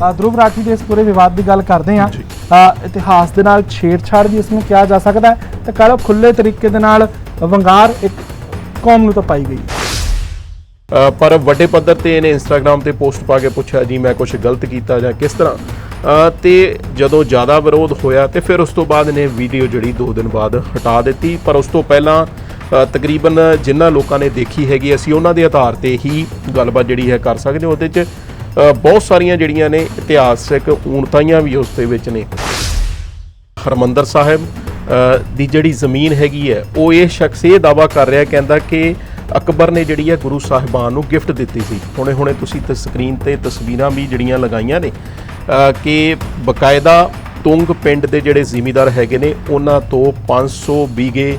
ਧਰੁਵ ਰਾਠੀ ਦੇ ਇਸ ਪੂਰੇ ਵਿਵਾਦ ਦੀ ਗੱਲ ਕਰਦੇ। ਅ, ਇਤਿਹਾਸ ਦੇ ਨਾਲ ਛੇੜਛਾੜ ਵੀ ਇਸ ਨੂੰ ਕਿਹਾ ਜਾ ਸਕਦਾ ਹੈ। ਤੇ ਕੱਲ ਖੁੱਲੇ ਤਰੀਕੇ ਦੇ ਨਾਲ ਵੰਗਾਰ ਇੱਕ ਕੌਮ ਨੂੰ ਤਾਂ ਪਾਈ ਗਈ। ਪਰ ਵੱਡੇ ਪੱਧਰ ਤੇ ਇਹਨੇ ਇੰਸਟਾਗ੍ਰam ਤੇ ਪੋਸਟ ਪਾ ਕੇ ਪੁੱਛਿਆ ਜੀ ਮੈਂ ਕੁਝ ਗਲਤ ਕੀਤਾ ਜਾਂ ਕਿਸ ਤਰ੍ਹਾਂ? ਤੇ ਜਦੋਂ ਜ਼ਿਆਦਾ ਵਿਰੋਧ ਹੋਇਆ ਤੇ ਫਿਰ ਉਸ ਤੋਂ ਬਾਅਦ ਇਹਨੇ ਵੀਡੀਓ ਜਿਹੜੀ 2 ਦਿਨ ਬਾਅਦ ਹਟਾ ਦਿੱਤੀ। ਪਰ ਉਸ ਤੋਂ ਪਹਿਲਾਂ ਤਕਰੀਬਨ ਜਿਨ੍ਹਾਂ ਲੋਕਾਂ ਨੇ ਦੇਖੀ ਹੈਗੀ ਅਸੀਂ ਉਹਨਾਂ ਦੇ ਆਧਾਰ ਤੇ ਹੀ ਗੱਲਬਾਤ ਜਿਹੜੀ ਹੈ ਕਰ ਸਕਦੇ ਹਾਂ। ਉਹਦੇ 'ਚ ਬਹੁਤ ਸਾਰੀਆਂ ਜਿਹੜੀਆਂ ਨੇ ਇਤਿਹਾਸਿਕ ਊਣਤਾਈਆਂ ਵੀ ਉਸ ਦੇ ਵਿੱਚ ਨੇ। ਹਰਮੰਦਰ ਸਾਹਿਬ ਦੀ ਜਿਹੜੀ ਜ਼ਮੀਨ ਹੈਗੀ ਹੈ, ਉਹ ਇਹ ਸ਼ਖਸ ਇਹ ਦਾਵਾ ਕਰ ਰਿਹਾ, ਕਹਿੰਦਾ ਕਿ ਅਕਬਰ ਨੇ ਜਿਹੜੀ ਹੈ ਗੁਰੂ ਸਾਹਿਬਾਨ ਨੂੰ ਗਿਫਟ ਦਿੱਤੀ ਸੀ। ਹੁਣੇ ਹੁਣੇ ਤੁਸੀਂ ਤੇ ਸਕਰੀਨ ਤੇ ਤਸਵੀਰਾਂ ਵੀ ਜਿਹੜੀਆਂ ਲਗਾਈਆਂ ਨੇ ਕਿ ਬਕਾਇਦਾ ਤੁੰਗ ਪਿੰਡ ਦੇ ਜਿਹੜੇ ਜ਼ਿਮੀਦਾਰ ਹੈਗੇ ਨੇ, ਉਹਨਾਂ ਤੋਂ 500 ਬੀਗੇ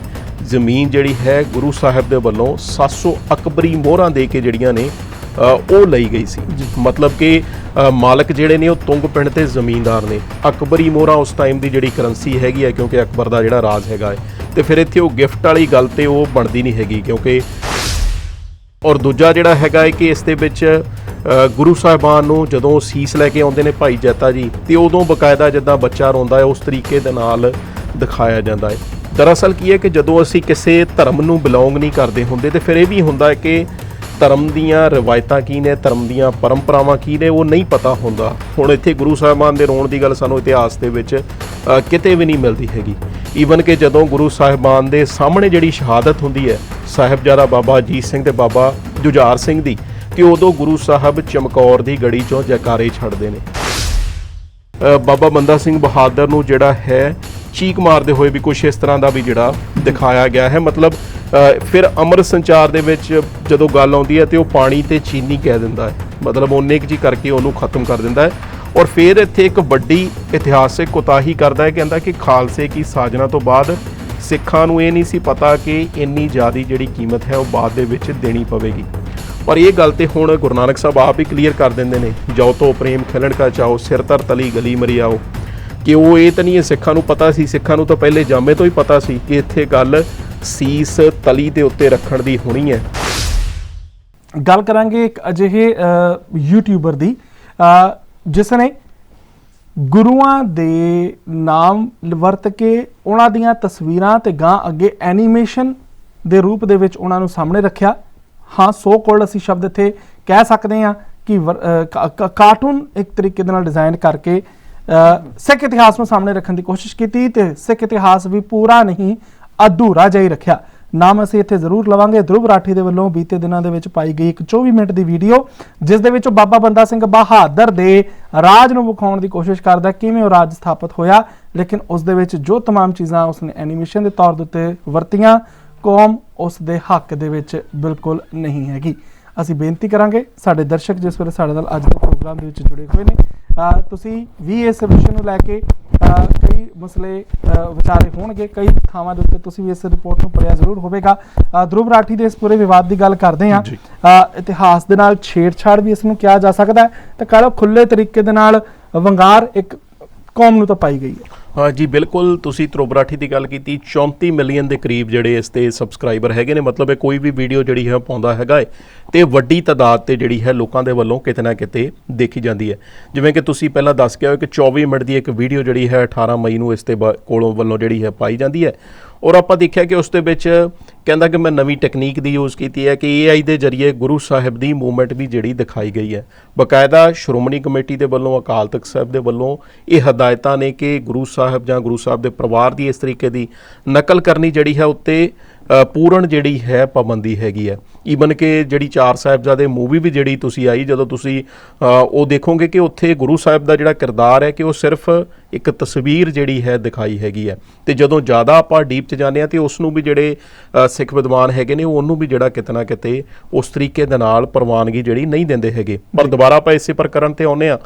ਜ਼ਮੀਨ ਜਿਹੜੀ ਹੈ ਗੁਰੂ ਸਾਹਿਬ ਦੇ ਵੱਲੋਂ 700 ਅਕਬਰੀ ਮੋਹਰਾਂ ਦੇ ਕੇ ਜਿਹੜੀਆਂ ਨੇ ਉਹ ਲਈ ਗਈ ਸੀ। ਮਤਲਬ ਕਿ ਮਾਲਕ ਜਿਹੜੇ ਨੇ ਉਹ ਤੁੰਗ ਪਿੰਡ ਦੇ ਜ਼ਮੀਨਦਾਰ ਨੇ। ਅਕਬਰੀ ਮੋਹਰਾਂ ਉਸ ਟਾਈਮ ਦੀ ਜਿਹੜੀ ਕਰੰਸੀ ਹੈਗੀ ਹੈ ਕਿਉਂਕਿ ਅਕਬਰ ਦਾ ਜਿਹੜਾ ਰਾਜ ਹੈਗਾ ਹੈ। ਤੇ ਫਿਰ ਇੱਥੇ ਉਹ ਗਿਫਟ ਵਾਲੀ ਗੱਲ ਤੇ ਉਹ ਬਣਦੀ ਨਹੀਂ ਹੈਗੀ ਕਿਉਂਕਿ ਔਰ ਦੂਜਾ ਜਿਹੜਾ ਹੈਗਾ ਹੈ ਕਿ ਇਸ ਦੇ ਵਿੱਚ ਗੁਰੂ ਸਾਹਿਬਾਨ ਨੂੰ ਜਦੋਂ ਸੀਸ ਲੈ ਕੇ ਆਉਂਦੇ ਨੇ ਭਾਈ ਜੈਤਾ ਜੀ ਤੇ ਉਦੋਂ ਬਕਾਇਦਾ ਜਿੱਦਾਂ ਬੱਚਾ ਰੋਂਦਾ ਹੈ ਉਸ ਤਰੀਕੇ ਦੇ ਨਾਲ ਦਿਖਾਇਆ ਜਾਂਦਾ ਹੈ। ਦਰਅਸਲ ਕੀ ਹੈ ਕਿ ਜਦੋਂ ਅਸੀਂ ਕਿਸੇ ਧਰਮ ਨੂੰ ਬਿਲੋਂਗ ਨਹੀਂ ਕਰਦੇ ਹੁੰਦੇ ਤੇ ਫਿਰ ਇਹ ਵੀ ਹੁੰਦਾ ਹੈ ਕਿ ਧਰਮ ਦੀਆਂ ਰਵਾਇਤਾਂ ਕੀ ਨੇ, ਧਰਮ ਦੀਆਂ ਪਰੰਪਰਾਵਾਂ ਕੀ ਨੇ, ਉਹ ਨਹੀਂ ਪਤਾ ਹੁੰਦਾ। ਹੁਣ ਇੱਥੇ ਗੁਰੂ ਸਾਹਿਬਾਨ ਦੇ ਰੋਣ ਦੀ ਗੱਲ ਸਾਨੂੰ ਇਤਿਹਾਸ ਦੇ ਵਿੱਚ ਕਿਤੇ ਵੀ ਨਹੀਂ ਮਿਲਦੀ ਹੈਗੀ। ਈਵਨ ਕਿ ਜਦੋਂ ਗੁਰੂ ਸਾਹਿਬਾਨ ਦੇ ਸਾਹਮਣੇ ਜਿਹੜੀ ਸ਼ਹਾਦਤ ਹੁੰਦੀ ਹੈ, ਸਾਹਿਬਜ਼ਾਦਾ ਬਾਬਾ ਅਜੀਤ ਸਿੰਘ ਤੇ ਬਾਬਾ ਜੁਝਾਰ ਸਿੰਘ ਦੀ ਕਿ ਉਦੋਂ ਗੁਰੂ ਸਾਹਿਬ ਚਮਕੌਰ ਦੀ ਗੜੀ ਚੋਂ ਜੈਕਾਰੇ ਛੱਡਦੇ ਨੇ। ਬਾਬਾ ਬੰਦਾ ਸਿੰਘ ਬਹਾਦਰ ਨੂੰ ਜਿਹੜਾ ਹੈ, ਚੀਕ ਮਾਰਦੇ ਹੋਏ ਵੀ ਕੁਝ ਇਸ ਤਰ੍ਹਾਂ ਦਾ ਵੀ ਜਿਹੜਾ ਦਿਖਾਇਆ ਗਿਆ ਹੈ। ਮਤਲਬ ਫਿਰ ਅਮਰ ਸੰਚਾਰ ਦੇ ਵਿੱਚ ਜਦੋਂ ਗੱਲ ਆਉਂਦੀ ਹੈ ਤੇ ਉਹ ਪਾਣੀ ਤੇ ਚੀਨੀ ਕਹਿ ਦਿੰਦਾ ਹੈ। ਮਤਲਬ ਉਹਨੇ ਇੱਕ ਜੀ ਕਰਕੇ ਉਹਨੂੰ ਖਤਮ ਕਰ ਦਿੰਦਾ ਹੈ। ਔਰ ਫਿਰ ਇੱਥੇ ਇੱਕ ਵੱਡੀ ਇਤਿਹਾਸਿਕ ਕੋਤਾਹੀ ਕਰਦਾ ਹੈ, ਕਹਿੰਦਾ ਕਿ ਖਾਲਸੇ ਕੀ ਸਾਜਨਾ ਤੋਂ ਬਾਅਦ ਸਿੱਖਾਂ ਨੂੰ ਇਹ ਨਹੀਂ ਸੀ ਪਤਾ ਕਿ ਇੰਨੀ ਜ਼ਿਆਦੀ ਜਿਹੜੀ ਕੀਮਤ ਹੈ ਉਹ ਬਾਅਦ ਦੇ ਵਿੱਚ ਦੇਣੀ ਪਵੇਗੀ। ਪਰ ਇਹ ਗੱਲ ਤੇ ਹੁਣ ਗੁਰੂ ਨਾਨਕ ਸਾਹਿਬ ਆਪ ਹੀ ਕਲੀਅਰ ਕਰ ਦਿੰਦੇ ਨੇ, ਜਾਓ ਤੋਂ ਪ੍ਰੇਮ, ਖਿਲਣ ਕਾ ਚਾਓ, ਸਿਰ ਤਰ ਤਲੀ ਗਲੀ ਮਰੀ ਆਓ। ਕਿ ਉਹ ਇਹ ਤਾਂ ਨਹੀਂ ਹੈ, ਸਿੱਖਾਂ ਨੂੰ ਪਤਾ ਸੀ, ਸਿੱਖਾਂ ਨੂੰ ਤਾਂ ਪਹਿਲੇ ਜਾਮੇ ਤੋਂ ਹੀ ਪਤਾ ਸੀ ਕਿ ਇੱਥੇ ਗੱਲ ਸੀਸ ਤਲੀ ਦੇ ਉੱਤੇ ਰੱਖਣ ਦੀ ਹੋਣੀ ਹੈ। ਗੱਲ ਕਰਾਂਗੇ ਇੱਕ ਅਜਿਹੇ ਯੂਟਿਊਬਰ ਦੀ। ਜਿਸ ਨੇ ਗੁਰੂਆਂ ਦੇ ਨਾਮ ਵਰਤ ਕੇ ਉਹਨਾਂ ਦੀਆਂ ਤਸਵੀਰਾਂ ਤੇ ਗਾਂ ਅੱਗੇ ਐਨੀਮੇਸ਼ਨ ਦੇ ਰੂਪ ਦੇ ਵਿੱਚ ਉਹਨਾਂ ਨੂੰ ਸਾਹਮਣੇ ਰੱਖਿਆ। ਹਾਂ ਸੋ ਕੋਲਡ ਅਸੀਂ ਸ਼ਬਦ ਇੱਥੇ ਕਹਿ ਸਕਦੇ ਹਾਂ ਕਿ ਕਾਰਟੂਨ ਇੱਕ ਤਰੀਕੇ ਦੇ ਨਾਲ ਡਿਜ਼ਾਈਨ ਕਰਕੇ ਸਿੱਖ ਇਤਿਹਾਸ ਨੂੰ ਸਾਹਮਣੇ ਰੱਖਣ ਦੀ ਕੋਸ਼ਿਸ਼ ਕੀਤੀ ਤੇ ਸਿੱਖ ਇਤਿਹਾਸ ਵੀ ਪੂਰਾ ਨਹੀਂ ਅਧੂਰਾ ਜਿਹਾ ਹੀ ਰੱਖਿਆ ਨਾਮ ਅਸੀਂ ਇੱਥੇ ਜ਼ਰੂਰ ਲਵਾਂਗੇ ਧਰੁਵ ਰਾਠੀ ਦੇ ਵੱਲੋਂ ਬੀਤੇ ਦਿਨਾਂ ਦੇ ਵਿੱਚ ਪਾਈ ਗਈ ਇੱਕ 24 ਮਿੰਟ ਦੀ ਵੀਡੀਓ ਜਿਸ ਦੇ ਵਿੱਚ ਉਹ ਬਾਬਾ ਬੰਦਾ ਸਿੰਘ ਬਹਾਦਰ ਦੇ ਰਾਜ ਨੂੰ ਵਿਖਾਉਣ ਦੀ ਕੋਸ਼ਿਸ਼ ਕਰਦਾ ਹੈ, ਕਿਵੇਂ ਉਹ ਰਾਜ ਸਥਾਪਿਤ ਹੋਇਆ ਲੇਕਿਨ ਉਸ ਦੇ ਵਿੱਚ ਜੋ तमाम ਚੀਜ਼ਾਂ ਉਸਨੇ ਐਨੀਮੇਸ਼ਨ ਦੇ ਤੌਰ ਦੇ ਉੱਤੇ ਵਰਤੀਆਂ ਕੌਮ ਉਸ ਦੇ ਹੱਕ ਦੇ ਵਿੱਚ ਬਿਲਕੁਲ ਨਹੀਂ ਹੈਗੀ ਅਸੀਂ ਬੇਨਤੀ ਕਰਾਂਗੇ ਸਾਡੇ ਦਰਸ਼ਕ ਜਿਸ ਵੇਲੇ ਸਾਡੇ ਨਾਲ ਅੱਜ ਦੇ ਪ੍ਰੋਗਰਾਮ ਦੇ ਵਿੱਚ ਜੁੜੇ ਹੋਏ ਨੇ ਅਹ ਤੁਸੀਂ ਵੀ ਇਸ ਵਿਸ਼ੇ ਨੂੰ ਲੈ ਕੇ ਕਈ ਮਸਲੇ ਵਿਚਾਰੇ ਹੋਣਗੇ ਕਈ ਥਾਵਾਂ ਦੇ ਉੱਤੇ ਤੁਸੀਂ ਵੀ ਇਸ ਰਿਪੋਰਟ ਨੂੰ ਪੜਿਆ ਜ਼ਰੂਰ ਹੋਵੇਗਾ। ਧਰੁਵ ਰਾਠੀ ਦੇ ਇਸ ਪੂਰੇ ਵਿਵਾਦ ਦੀ ਗੱਲ ਕਰਦੇ ਹਾਂ। ਇਤਿਹਾਸ ਦੇ ਨਾਲ ਛੇੜਛਾੜ ਵੀ ਇਸ ਨੂੰ ਕਿਹਾ ਜਾ ਸਕਦਾ ਹੈ। ਤੇ ਕੱਲ ਖੁੱਲੇ ਤਰੀਕੇ ਦੇ ਨਾਲ ਵੰਗਾਰ ਇੱਕ ਕੌਮ ਨੂੰ ਤਾਂ ਪਾਈ ਗਈ ਹੈ। ਹਾਂ ਜੀ, ਬਿਲਕੁਲ। ਤੁਸੀਂ ਤਰੋਬਰਾਠੀ ਦੀ ਗੱਲ ਕੀਤੀ 34 ਮਿਲੀਅਨ ਦੇ ਕਰੀਬ ਜਿਹੜੇ ਇਸ ਤੇ ਸਬਸਕ੍ਰਾਈਬਰ ਹੈਗੇ ਨੇ, ਮਤਲਬ ਇਹ ਕੋਈ ਵੀ ਵੀਡੀਓ ਜਿਹੜੀ ਹੈ ਪਾਉਂਦਾ ਹੈਗਾ ਹੈ ਤੇ ਵੱਡੀ ਤਾਦਾਦ ਤੇ ਜਿਹੜੀ ਹੈ ਲੋਕਾਂ ਦੇ ਵੱਲੋਂ ਕਿਤੇ ਨਾ ਕਿਤੇ ਦੇਖੀ ਜਾਂਦੀ ਹੈ। ਜਿਵੇਂ ਕਿ ਤੁਸੀਂ ਪਹਿਲਾਂ ਦੱਸ ਕੇ ਆਏ ਕਿ 24 ਮਿੰਟ ਦੀ ਇੱਕ ਵੀਡੀਓ ਜਿਹੜੀ ਹੈ 18 ਮਈ ਨੂੰ ਇਸ ਤੇ ਬ- ਕੋਲੋਂ ਵੱਲੋਂ ਜਿਹੜੀ ਹੈ ਪਾਈ ਜਾਂਦੀ ਹੈ। ਔਰ ਆਪਾਂ ਦੇਖਿਆ ਕਿ ਉਸ ਦੇ ਵਿੱਚ ਕਹਿੰਦਾ ਕਿ ਮੈਂ ਨਵੀਂ ਟੈਕਨੀਕ ਦੀ ਯੂਜ਼ ਕੀਤੀ ਹੈ ਕਿ AI ਦੇ ਜ਼ਰੀਏ ਗੁਰੂ ਸਾਹਿਬ ਦੀ ਮੂਵਮੈਂਟ ਵੀ ਜਿਹੜੀ ਦਿਖਾਈ ਗਈ ਹੈ। ਬਕਾਇਦਾ ਸ਼੍ਰੋਮਣੀ ਕਮੇਟੀ ਦੇ ਵੱਲੋਂ, ਅਕਾਲ ਤਖਤ ਸਾਹਿਬ ਦੇ ਵੱਲੋਂ ਇਹ ਹਦਾਇਤਾਂ ਨੇ ਕਿ ਗੁਰੂ ਸਾਹਿਬ ਜਾਂ ਗੁਰੂ ਸਾਹਿਬ ਦੇ ਪਰਿਵਾਰ ਦੀ ਇਸ ਤਰੀਕੇ ਦੀ ਨਕਲ ਕਰਨੀ ਜਿਹੜੀ ਹੈ ਉੱਤੇ ਪੂਰਨ ਜਿਹੜੀ ਹੈ ਪਾਬੰਦੀ ਹੈਗੀ ਹੈ। ਈਵਨ ਕਿ ਜਿਹੜੀ ਚਾਰ ਸਾਹਿਬਜ਼ਾਦੇ ਮੂਵੀ ਵੀ ਜਿਹੜੀ ਤੁਸੀਂ ਆਈ ਜਦੋਂ ਤੁਸੀਂ ਉਹ ਦੇਖੋਗੇ ਕਿ ਉੱਥੇ ਗੁਰੂ ਸਾਹਿਬ ਦਾ ਜਿਹੜਾ ਕਿਰਦਾਰ ਹੈ ਕਿ ਉਹ ਸਿਰਫ ਇੱਕ ਤਸਵੀਰ ਜਿਹੜੀ ਹੈ ਦਿਖਾਈ ਹੈਗੀ ਹੈ। ਤੇ ਜਦੋਂ ਜ਼ਿਆਦਾ ਆਪਾਂ ਡੀਪ ਚ ਜਾਂਦੇ ਆ ਤੇ ਉਸ ਨੂੰ ਵੀ ਜਿਹੜੇ ਸਿੱਖ ਵਿਦਵਾਨ ਹੈਗੇ ਨੇ ਉਹ ਉਹਨੂੰ ਵੀ ਜਿਹੜਾ ਕਿਤੇ ਨਾ ਕਿਤੇ ਉਸ ਤਰੀਕੇ ਦੇ ਨਾਲ ਪ੍ਰਵਾਨਗੀ ਜਿਹੜੀ ਨਹੀਂ ਦਿੰਦੇ ਹੈਗੇ। ਪਰ ਦੁਬਾਰਾ ਆਪਾਂ ਇਸੇ ਪ੍ਰਕਰਨ ਤੇ ਆਉਨੇ ਆ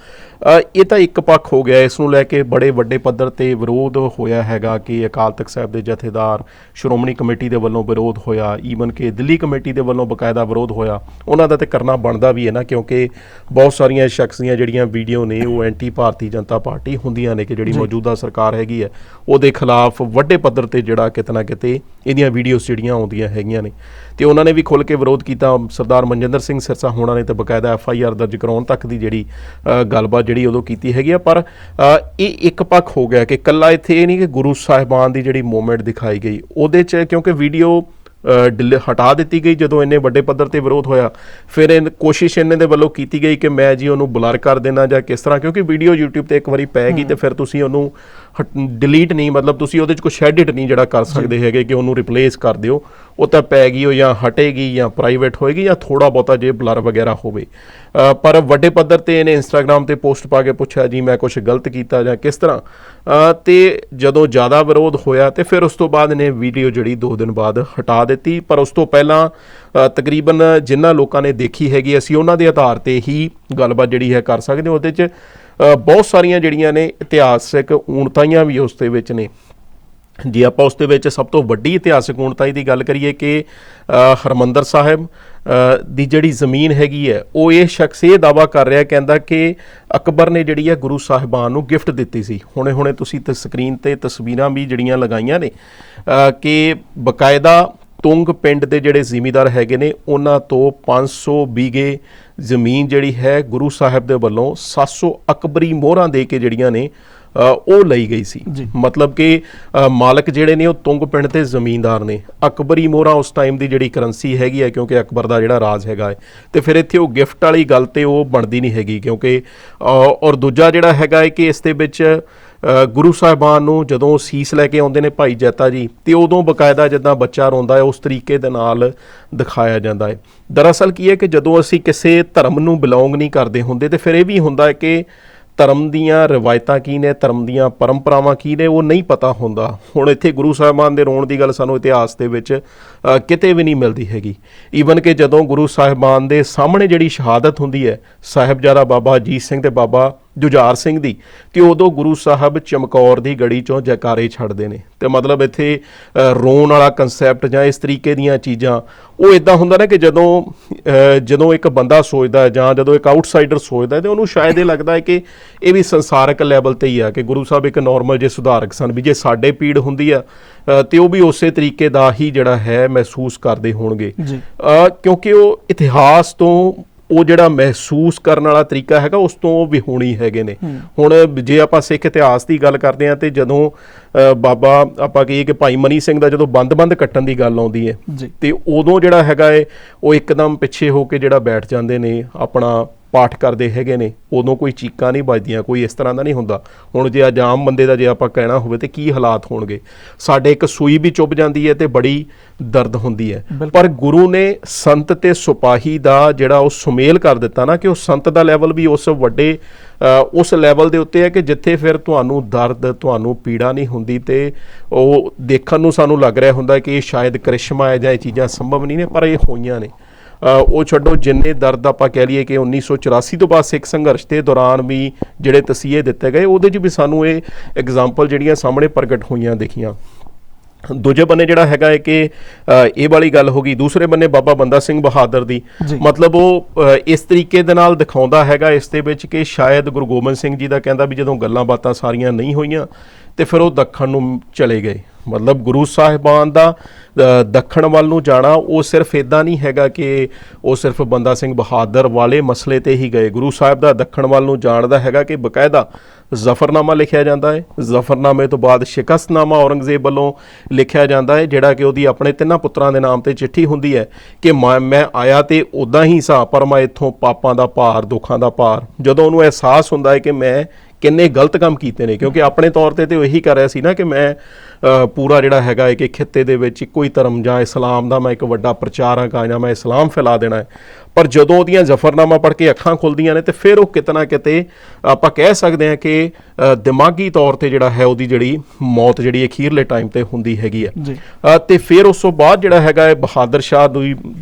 ਇਹ ਤਾਂ ਇੱਕ ਪੱਖ ਹੋ ਗਿਆ ਇਸ ਨੂੰ ਲੈ ਕੇ ਬੜੇ ਵੱਡੇ ਪੱਧਰ ਤੇ ਵਿਰੋਧ ਹੋਇਆ ਹੈਗਾ ਕਿ ਅਕਾਲ ਤਖਤ ਸਾਹਿਬ ਦੇ ਜਥੇਦਾਰ ਸ਼੍ਰੋਮਣੀ ਕਮੇਟੀ ਦੇ ਵੱਲੋਂ ਵੱਲੋਂ ਵਿਰੋਧ ਹੋਇਆ ਈਵਨ ਕਿ ਦਿੱਲੀ ਕਮੇਟੀ ਦੇ ਵੱਲੋਂ ਬਕਾਇਦਾ ਵਿਰੋਧ ਹੋਇਆ ਉਹਨਾਂ ਦਾ ਤੇ ਕਰਨਾ ਬਣਦਾ ਵੀ ਹੈ ਨਾ ਕਿਉਂਕਿ ਬਹੁਤ ਸਾਰੀਆਂ ਸ਼ਖਸੀਆਂ ਜਿਹੜੀਆਂ ਵੀਡੀਓ ਨੇ ਉਹ ਐਂਟੀ ਭਾਰਤੀ ਜਨਤਾ ਪਾਰਟੀ ਹੁੰਦੀਆਂ ਨੇ ਕਿ ਜਿਹੜੀ ਮੌਜੂਦਾ ਸਰਕਾਰ ਹੈਗੀ ਹੈ ਉਹਦੇ ਖਿਲਾਫ ਵੱਡੇ ਪੱਧਰ ਤੇ ਜਿਹੜਾ ਕਿਤਨਾ ਕਿਤੇ ਇਹਦੀਆਂ ਵੀਡੀਓਜ਼ ਜਿਹੜੀਆਂ ਆਉਂਦੀਆਂ ਹੈਗੀਆਂ ਨੇ। ਤੇ ਉਹਨਾਂ ਨੇ ਵੀ ਖੁੱਲ ਕੇ ਵਿਰੋਧ ਕੀਤਾ ਸਰਦਾਰ ਮਨਜਿੰਦਰ ਸਿੰਘ ਸਿਰਸਾ ਹੋਣਾ ਨੇ ਤੇ ਬਕਾਇਦਾ ਐਫ ਆਈ ਆਰ ਦਰਜ ਕਰਾਉਣ ਤੱਕ ਦੀ ਜਿਹੜੀ ਗੱਲਬਾਤ ਜਿਹੜੀ ਉਦੋਂ ਕੀਤੀ ਹੈਗੀ ਆ ਪਰ ਇਹ ਇੱਕ ਪੱਖ ਹੋ ਗਿਆ ਕਿ ਕੱਲਾ ਇੱਥੇ ਇਹ ਨਹੀਂ ਕਿ ਗੁਰੂ ਸਾਹਿਬਾਨ ਦੀ ਜਿਹੜੀ ਮੂਵਮੈਂਟ ਦਿਖਾਈ ਗਈ ਉਹਦੇ 'ਚ ਕਿਉਂਕਿ ਵੀਡੀਓ ਅ, ਡਿਲ- ਹਟਾ ਦਿੱਤੀ ਗਈ ਜਦੋਂ ਇੰਨੇ ਵੱਡੇ ਪੱਧਰ ਤੇ ਵਿਰੋਧ ਹੋਇਆ। ਫਿਰ ਇਹ ਕੋਸ਼ਿਸ਼ ਇਹਨਾਂ ਦੇ ਵੱਲੋਂ ਕੀਤੀ ਗਈ ਕਿ ਮੈਂ ਜੀ ਉਹਨੂੰ ਬਲਰ ਕਰ ਦੇਣਾ ਜਾਂ ਕਿਸ ਤਰ੍ਹਾਂ ਕਿਉਂਕਿ ਵੀਡੀਓ YouTube ਤੇ ਇੱਕ ਵਾਰੀ ਪੈ ਗਈ ਤੇ ਫਿਰ ਤੁਸੀਂ ਉਹਨੂੰ ਡਿਲੀਟ ਨਹੀਂ ਮਤਲਬ ਤੁਸੀਂ ਉਹਦੇ 'ਚ ਕੁਝ ਐਡਿਟ ਨਹੀਂ ਜਿਹੜਾ ਕਰ ਸਕਦੇ ਹੈਗੇ ਕਿ ਉਹਨੂੰ ਰਿਪਲੇਸ ਕਰ ਦਿਓ। ਉਹ ਤਾਂ ਪੈ ਗਈ ਉਹ ਜਾਂ ਹਟੇਗੀ ਜਾਂ ਪ੍ਰਾਈਵੇਟ ਹੋਏਗੀ ਜਾਂ ਥੋੜਾ ਬਹੁਤਾ ਜੇ ਬਲਰ ਵਗੈਰਾ ਹੋਵੇ। ਪਰ ਵੱਡੇ ਪੱਧਰ ਤੇ ਇਹਨੇ ਇੰਸਟਾਗ੍ਰam ਤੇ ਪੋਸਟ ਪਾ ਕੇ ਪੁੱਛਿਆ ਜੀ ਮੈਂ ਕੁਝ ਗਲਤ ਕੀਤਾ ਜਾਂ ਕਿਸ ਤਰ੍ਹਾਂ? ਤੇ ਜਦੋਂ ਜ਼ਿਆਦਾ ਵਿਰੋਧ ਹੋਇਆ ਤੇ ਫਿਰ ਉਸ ਤੋਂ ਬਾਅਦ ਇਹਨੇ ਵੀਡੀਓ ਜਿਹੜੀ 2 ਦਿਨ ਬਾਅਦ ਹਟਾ ਦਿੱਤੀ। ਪਰ ਉਸ ਤੋਂ ਪਹਿਲਾਂ ਤਕਰੀਬਨ ਜਿਨ੍ਹਾਂ ਲੋਕਾਂ ਨੇ ਦੇਖੀ ਹੈਗੀ ਅਸੀਂ ਉਹਨਾਂ ਦੇ ਆਧਾਰ ਤੇ ਹੀ ਗੱਲਬਾਤ ਜਿਹੜੀ ਹੈ ਕਰ ਸਕਦੇ ਹਾਂ। ਉਹਦੇ 'ਚ ਬਹੁਤ ਸਾਰੀਆਂ ਜਿਹੜੀਆਂ ਨੇ ਇਤਿਹਾਸਕ ਊਣਤਾਈਆਂ ਵੀ ਉਸ ਦੇ ਵਿੱਚ ਨੇ। ਜੇ ਆਪਾਂ ਉਸ ਦੇ ਵਿੱਚ ਸਭ ਤੋਂ ਵੱਡੀ ਇਤਿਹਾਸਕ ਊਣਤਾਈ ਦੀ ਗੱਲ ਕਰੀਏ ਕਿ ਅ, ਹਰਮੰਦਰ ਸਾਹਿਬ ਦੀ ਜਿਹੜੀ ਜ਼ਮੀਨ ਹੈਗੀ ਹੈ ਉਹ ਇਹ ਸ਼ਖਸ ਇਹ ਦਾਵਾ ਕਰ ਰਿਹਾ ਕਹਿੰਦਾ ਕਿ ਅਕਬਰ ਨੇ ਜਿਹੜੀ ਹੈ ਗੁਰੂ ਸਾਹਿਬਾਨ ਨੂੰ ਗਿਫਟ ਦਿੱਤੀ ਸੀ। ਹੁਣੇ ਹੁਣੇ ਤੁਸੀਂ ਤੇ ਸਕਰੀਨ ਤੇ ਤਸਵੀਰਾਂ ਵੀ ਜਿਹੜੀਆਂ ਲਗਾਈਆਂ ਨੇ ਕਿ ਬਕਾਇਦਾ ਤੁੰਗ ਪਿੰਡ ਦੇ ਜਿਹੜੇ ਜ਼ਿਮੀਦਾਰ ਹੈਗੇ ਨੇ ਉਹਨਾਂ ਤੋਂ 500 ਬੀਗੇ ਜ਼ਮੀਨ ਜਿਹੜੀ ਹੈ ਗੁਰੂ ਸਾਹਿਬ ਦੇ ਵੱਲੋਂ 700 ਅਕਬਰੀ ਮੋਹਰਾਂ ਦੇ ਕੇ ਜਿਹੜੀਆਂ ਨੇ ਉਹ ਲਈ ਗਈ ਸੀ। ਮਤਲਬ ਕਿ ਮਾਲਕ ਜਿਹੜੇ ਨੇ ਉਹ ਤੁੰਗ ਪਿੰਡ ਦੇ ਜ਼ਮੀਨਦਾਰ ਨੇ ਅਕਬਰੀ ਮੋਹਰਾਂ ਉਸ ਟਾਈਮ ਦੀ ਜਿਹੜੀ ਕਰੰਸੀ ਹੈਗੀ ਹੈ ਕਿਉਂਕਿ ਅਕਬਰ ਦਾ ਜਿਹੜਾ ਰਾਜ ਹੈਗਾ ਹੈ ਤੇ ਫਿਰ ਇੱਥੇ ਉਹ ਗਿਫਟ ਵਾਲੀ ਗੱਲ ਤੇ ਉਹ ਬਣਦੀ ਨਹੀਂ ਹੈਗੀ ਕਿਉਂਕਿ ਔਰ ਦੂਜਾ ਜਿਹੜਾ ਹੈਗਾ ਹੈ ਕਿ ਇਸ ਦੇ ਵਿੱਚ ਗੁਰੂ ਸਾਹਿਬਾਨ ਨੂੰ ਜਦੋਂ ਸੀਸ ਲੈ ਕੇ ਆਉਂਦੇ ਨੇ ਭਾਈ ਜੈਤਾ ਜੀ, ਤੇ ਉਦੋਂ ਬਕਾਇਦਾ ਜਿੱਦਾਂ ਬੱਚਾ ਰੋਂਦਾ ਹੈ, ਉਸ ਤਰੀਕੇ ਦੇ ਨਾਲ ਦਿਖਾਇਆ ਜਾਂਦਾ ਹੈ। ਦਰਅਸਲ ਕੀ ਹੈ ਕਿ ਜਦੋਂ ਅਸੀਂ ਕਿਸੇ ਧਰਮ ਨੂੰ ਬਿਲੋਂਗ ਨਹੀਂ ਕਰਦੇ ਹੁੰਦੇ, ਤੇ ਫਿਰ ਇਹ ਵੀ ਹੁੰਦਾ ਹੈ ਕਿ ਧਰਮ ਦੀਆਂ ਰਵਾਇਤਾਂ ਕੀ ਨੇ, ਧਰਮ ਦੀਆਂ ਪਰੰਪਰਾਵਾਂ ਕੀ ਨੇ, ਉਹ ਨਹੀਂ ਪਤਾ ਹੁੰਦਾ। ਹੁਣ ਇੱਥੇ ਗੁਰੂ ਸਾਹਿਬਾਨ ਦੇ ਰੋਣ ਦੀ ਗੱਲ ਸਾਨੂੰ ਇਤਿਹਾਸ ਦੇ ਵਿੱਚ ਕਿਤੇ ਵੀ ਨਹੀਂ ਮਿਲਦੀ ਹੈਗੀ। ਈਵਨ ਕਿ ਜਦੋਂ ਗੁਰੂ ਸਾਹਿਬਾਨ ਦੇ ਸਾਹਮਣੇ ਜਿਹੜੀ ਸ਼ਹਾਦਤ ਹੁੰਦੀ ਹੈ, ਸਾਹਿਬਜ਼ਾਦਾ ਬਾਬਾ ਅਜੀਤ ਸਿੰਘ ਤੇ ਬਾਬਾ ਜੁਝਾਰ ਸਿੰਘ ਦੀ ਤੇ ਉਦੋਂ ਗੁਰੂ ਸਾਹਿਬ ਚਮਕੌਰ ਦੀ ਗੜੀ ਚੋਂ ਜੈਕਾਰੇ ਛੱਡਦੇ ਨੇ। ਤੇ ਮਤਲਬ ਇੱਥੇ ਰੋਣ ਵਾਲਾ ਕਨਸੈਪਟ ਜਾਂ ਇਸ ਤਰੀਕੇ ਦੀਆਂ ਚੀਜ਼ਾਂ ਉਹ ਇਦਾਂ ਹੁੰਦਾ ਨਾ ਕਿ ਜਦੋਂ ਜਦੋਂ ਇੱਕ ਬੰਦਾ ਸੋਚਦਾ ਜਾਂ ਜਦੋਂ ਇੱਕ ਆਊਟਸਾਈਡਰ ਸੋਚਦਾ ਤੇ ਉਹਨੂੰ ਸ਼ਾਇਦ ਇਹ ਲੱਗਦਾ ਹੈ ਕਿ ਇਹ ਵੀ ਸੰਸਾਰਿਕ ਲੈਵਲ ਤੇ ਹੀ ਆ ਕਿ ਗੁਰੂ ਸਾਹਿਬ ਇੱਕ ਨਾਰਮਲ ਜੇ ਸੁਧਾਰਕ ਸਨ ਵੀ ਜੇ ਸਾਡੇ ਪੀੜ ਹੁੰਦੀ ਆ ਤੇ ਉਹ ਵੀ ਉਸੇ ਤਰੀਕੇ ਦਾ ਹੀ ਜਿਹੜਾ ਹੈ ਮਹਿਸੂਸ ਕਰਦੇ ਹੋਣਗੇ। ਕਿਉਂਕਿ ਉਹ ਇਤਿਹਾਸ ਤੋਂ ਉਹ ਜਿਹੜਾ ਮਹਿਸੂਸ ਕਰਨ ਵਾਲਾ ਤਰੀਕਾ ਹੈਗਾ ਉਸ ਤੋਂ ਉਹ ਵਿਹੂਣੀ ਹੈਗੇ ਨੇ। ਹੁਣ ਜੇ ਆਪਾਂ ਸਿੱਖ ਇਤਿਹਾਸ ਦੀ ਗੱਲ ਕਰਦੇ ਹਾਂ ਤੇ ਜਦੋਂ ਬਾਬਾ ਆਪਾਂ ਕਹੀਏ ਕਿ ਭਾਈ ਮਨੀ ਸਿੰਘ ਦਾ ਜਦੋਂ ਬੰਦ-ਬੰਦ ਕੱਟਣ ਦੀ ਗੱਲ ਆਉਂਦੀ ਹੈ ਤੇ ਉਦੋਂ ਜਿਹੜਾ ਹੈਗਾ ਏ ਉਹ ਇੱਕਦਮ ਪਿੱਛੇ ਹੋ ਕੇ ਜਿਹੜਾ ਬੈਠ ਜਾਂਦੇ ਨੇ ਆਪਣਾ ਪਾਠ ਕਰਦੇ ਹੈਗੇ ਨੇ ਉਦੋਂ ਕੋਈ ਚੀਕਾਂ ਨਹੀਂ ਵੱਜਦੀਆਂ ਕੋਈ ਇਸ ਤਰ੍ਹਾਂ ਦਾ ਨਹੀਂ ਹੁੰਦਾ। ਹੁਣ ਜੇ ਅੱਜ ਆਮ ਬੰਦੇ ਦਾ ਜੇ ਆਪਾਂ ਕਹਿਣਾ ਹੋਵੇ ਤੇ ਕੀ ਹਾਲਾਤ ਹੋਣਗੇ? ਸਾਡੇ ਇੱਕ ਸੂਈ ਵੀ ਚੁੱਭ ਜਾਂਦੀ ਹੈ ਤੇ ਬੜੀ ਦਰਦ ਹੁੰਦੀ ਹੈ। ਪਰ ਗੁਰੂ ਨੇ ਸੰਤ ਤੇ ਸਿਪਾਹੀ ਦਾ ਜਿਹੜਾ ਉਹ ਸੁਮੇਲ ਕਰ ਦਿੱਤਾ ਨਾ ਕਿ ਉਹ ਸੰਤ ਦਾ ਲੈਵਲ ਵੀ ਉਸ ਵੱਡੇ ਉਸ ਲੈਵਲ ਦੇ ਉੱਤੇ ਹੈ ਕਿ ਜਿੱਥੇ ਫਿਰ ਤੁਹਾਨੂੰ ਦਰਦ ਤੁਹਾਨੂੰ ਪੀੜਾ ਨਹੀਂ ਹੁੰਦੀ ਤੇ ਉਹ ਦੇਖਣ ਨੂੰ ਸਾਨੂੰ ਲੱਗ ਰਿਹਾ ਹੁੰਦਾ ਕਿ ਇਹ ਸ਼ਾਇਦ ਕ੍ਰਿਸ਼ਮਾ ਹੈ ਜਾਂ ਇਹ ਚੀਜ਼ਾਂ ਸੰਭਵ ਨਹੀਂ ਨੇ ਪਰ ਇਹ ਹੋਈਆਂ ਨੇ। ਉਹ ਛੱਡੋ ਜਿੰਨੇ ਦਰਦ ਆਪਾਂ ਕਹਿ ਲਈਏ ਕਿ 1984 ਤੋਂ ਬਾਅਦ ਸਿੱਖ ਸੰਘਰਸ਼ ਦੇ ਦੌਰਾਨ ਵੀ ਜਿਹੜੇ ਤਸੀਹੇ ਦਿੱਤੇ ਗਏ ਉਹਦੇ 'ਚ ਵੀ ਸਾਨੂੰ ਇਹ ਐਗਜ਼ਾਮਪਲ ਜਿਹੜੀਆਂ ਸਾਹਮਣੇ ਪ੍ਰਗਟ ਹੋਈਆਂ ਦੇਖੀਆਂ ਦੂਜੇ ਬੰਨੇ ਜਿਹੜਾ ਹੈਗਾ ਹੈ ਕਿ ਇਹ ਵਾਲੀ ਗੱਲ ਹੋ ਗਈ ਦੂਸਰੇ ਬੰਨੇ ਬਾਬਾ ਬੰਦਾ ਸਿੰਘ ਬਹਾਦਰ ਦੀ। ਮਤਲਬ ਉਹ ਇਸ ਤਰੀਕੇ ਦੇ ਨਾਲ ਦਿਖਾਉਂਦਾ ਹੈਗਾ ਇਸ ਦੇ ਵਿੱਚ ਕਿ ਸ਼ਾਇਦ ਗੁਰੂ ਗੋਬਿੰਦ ਸਿੰਘ ਜੀ ਦਾ ਕਹਿੰਦਾ ਵੀ ਜਦੋਂ ਗੱਲਾਂ ਬਾਤਾਂ ਸਾਰੀਆਂ ਨਹੀਂ ਹੋਈਆਂ ਤੇ ਫਿਰ ਉਹ ਦੱਖਣ ਨੂੰ ਚਲੇ ਗਏ। ਮਤਲਬ ਗੁਰੂ ਸਾਹਿਬਾਨ ਦਾ ਦੱਖਣ ਵੱਲ ਨੂੰ ਜਾਣਾ, ਉਹ ਸਿਰਫ ਇਦਾਂ ਨਹੀਂ ਹੈਗਾ ਕਿ ਉਹ ਸਿਰਫ ਬੰਦਾ ਸਿੰਘ ਬਹਾਦਰ ਵਾਲੇ ਮਸਲੇ ਤੇ ਹੀ ਗਏ। ਗੁਰੂ ਸਾਹਿਬ ਦਾ ਦੱਖਣ ਵੱਲ ਨੂੰ ਜਾਣ ਦਾ ਹੈਗਾ ਕਿ ਬਕਾਇਦਾ ਜ਼ਫਰਨਾਮਾ ਲਿਖਿਆ ਜਾਂਦਾ ਹੈ। ਜ਼ਫਰਨਾਮੇ ਤੋਂ ਬਾਅਦ ਸ਼ਿਕਸਤਨਾਮਾ ਔਰੰਗਜ਼ੇਬ ਵੱਲੋਂ ਲਿਖਿਆ ਜਾਂਦਾ ਹੈ, ਜਿਹੜਾ ਕਿ ਉਹਦੀ ਆਪਣੇ ਤਿੰਨਾਂ ਪੁੱਤਰਾਂ ਦੇ ਨਾਮ ਤੇ ਚਿੱਠੀ ਹੁੰਦੀ ਹੈ ਕਿ ਮੈਂ ਮੈਂ ਆਇਆ ਤੇ ਉਦਾਂ ਹੀ ਸਾਂ, ਪਰ ਮੈਂ ਇੱਥੋਂ ਪਾਪਾਂ ਦਾ ਭਾਰ, ਦੁੱਖਾਂ ਦਾ ਭਾਰ। ਜਦੋਂ ਉਹਨੂੰ ਅਹਿਸਾਸ ਹੁੰਦਾ ਹੈ ਕਿ ਮੈਂ ਕਿੰਨੇ ਗਲਤ ਕੰਮ ਕੀਤੇ ਨੇ ਕਿਉਂਕਿ ਆਪਣੇ ਤੌਰ ਤੇ ਤੇ ਉਹ ਇਹੀ ਕਰ ਰਿਹਾ ਸੀ ਨਾ ਕਿ ਮੈਂ ਪੂਰਾ ਜਿਹੜਾ ਹੈਗਾ ਹੈ ਕਿ ਖਿੱਤੇ ਦੇ ਵਿੱਚ ਇੱਕੋ ਹੀ ਧਰਮ ਜਾਂ ਇਸਲਾਮ ਦਾ ਮੈਂ ਇੱਕ ਵੱਡਾ ਪ੍ਰਚਾਰਕ ਆ ਜਾਂ ਮੈਂ ਇਸਲਾਮ ਫੈਲਾ ਦੇਣਾ ਹੈ। ਪਰ ਜਦੋਂ ਉਹਦੀਆਂ ਜ਼ਫਰਨਾਮਾ ਪੜ੍ਹ ਕੇ ਅੱਖਾਂ ਖੁੱਲਦੀਆਂ ਨੇ ਤੇ ਫਿਰ ਉਹ ਕਿਤਨਾ ਕਿਤੇ ਆਪਾਂ ਕਹਿ ਸਕਦੇ ਹਾਂ ਕਿ ਦਿਮਾਗੀ ਤੌਰ ਤੇ ਜਿਹੜਾ ਹੈ ਉਹਦੀ ਜਿਹੜੀ ਮੌਤ ਜਿਹੜੀ ਅਖੀਰਲੇ ਟਾਈਮ ਤੇ ਹੁੰਦੀ ਹੈਗੀ ਹੈ। ਤੇ ਫਿਰ ਉਸ ਤੋਂ ਬਾਅਦ ਜਿਹੜਾ ਹੈਗਾ ਹੈ ਬਹਾਦਰ ਸ਼ਾਹ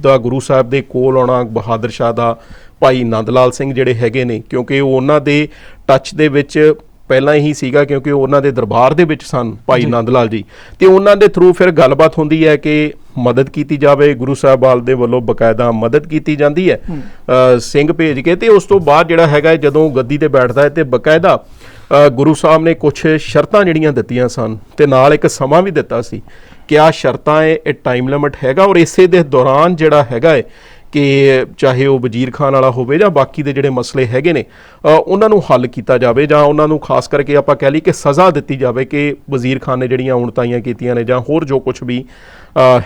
ਦਾ ਗੁਰੂ ਸਾਹਿਬ ਦੇ ਕੋਲ ਆਉਣਾ ਬਹਾਦਰ ਸ਼ਾਹ ਦਾ ਭਾਈ ਨੰਦ ਲਾਲ ਸਿੰਘ ਜਿਹੜੇ ਹੈਗੇ ਨੇ ਕਿਉਂਕਿ ਉਹ ਉਹਨਾਂ ਦੇ ਟੱਚ ਦੇ ਵਿੱਚ ਪਹਿਲਾਂ ਹੀ ਸੀਗਾ ਕਿਉਂਕਿ ਉਹਨਾਂ ਦੇ ਦਰਬਾਰ ਦੇ ਵਿੱਚ ਸਨ ਭਾਈ ਨੰਦ ਲਾਲ ਜੀ। ਤੇ ਉਹਨਾਂ ਦੇ ਥਰੂ ਫਿਰ ਗੱਲਬਾਤ ਹੁੰਦੀ ਹੈ ਕਿ ਮਦਦ ਕੀਤੀ ਜਾਵੇ ਗੁਰੂ ਸਾਹਿਬਾਲ ਦੇ ਵੱਲੋਂ ਬਕਾਇਦਾ ਮਦਦ ਕੀਤੀ ਜਾਂਦੀ ਹੈ ਸਿੰਘ ਭੇਜ ਕੇ ਤੇ ਉਸ ਤੋਂ ਬਾਅਦ ਜਿਹੜਾ ਹੈਗਾ ਜਦੋਂ ਗੱਦੀ ਤੇ ਬੈਠਦਾ ਹੈ ਤੇ ਬਕਾਇਦਾ ਗੁਰੂ ਸਾਹਿਬ ਨੇ ਕੁਝ ਸ਼ਰਤਾਂ ਜਿਹੜੀਆਂ ਦਿੱਤੀਆਂ ਸਨ ਤੇ ਨਾਲ ਇੱਕ ਸਮਾਂ ਵੀ ਦਿੱਤਾ ਸੀ ਕਿ ਆ ਸ਼ਰਤਾਂ ਹੈ ਇਹ ਟਾਈਮ ਲਿਮਟ ਹੈਗਾ ਔਰ ਇਸੇ ਦੇ ਦੌਰਾਨ ਜਿਹੜਾ ਹੈਗਾ ਕਿ ਚਾਹੇ ਉਹ ਵਜ਼ੀਰ ਖਾਨ ਵਾਲਾ ਹੋਵੇ ਜਾਂ ਬਾਕੀ ਦੇ ਜਿਹੜੇ ਮਸਲੇ ਹੈਗੇ ਨੇ ਉਹਨਾਂ ਨੂੰ ਹੱਲ ਕੀਤਾ ਜਾਵੇ ਜਾਂ ਉਹਨਾਂ ਨੂੰ ਖਾਸ ਕਰਕੇ ਆਪਾਂ ਕਹਿ ਲਈ ਕਿ ਸਜ਼ਾ ਦਿੱਤੀ ਜਾਵੇ ਕਿ ਵਜ਼ੀਰ ਖਾਨ ਨੇ ਜਿਹੜੀਆਂ ਉਣਤਾਈਆਂ ਕੀਤੀਆਂ ਨੇ ਜਾਂ ਹੋਰ ਜੋ ਕੁਝ ਵੀ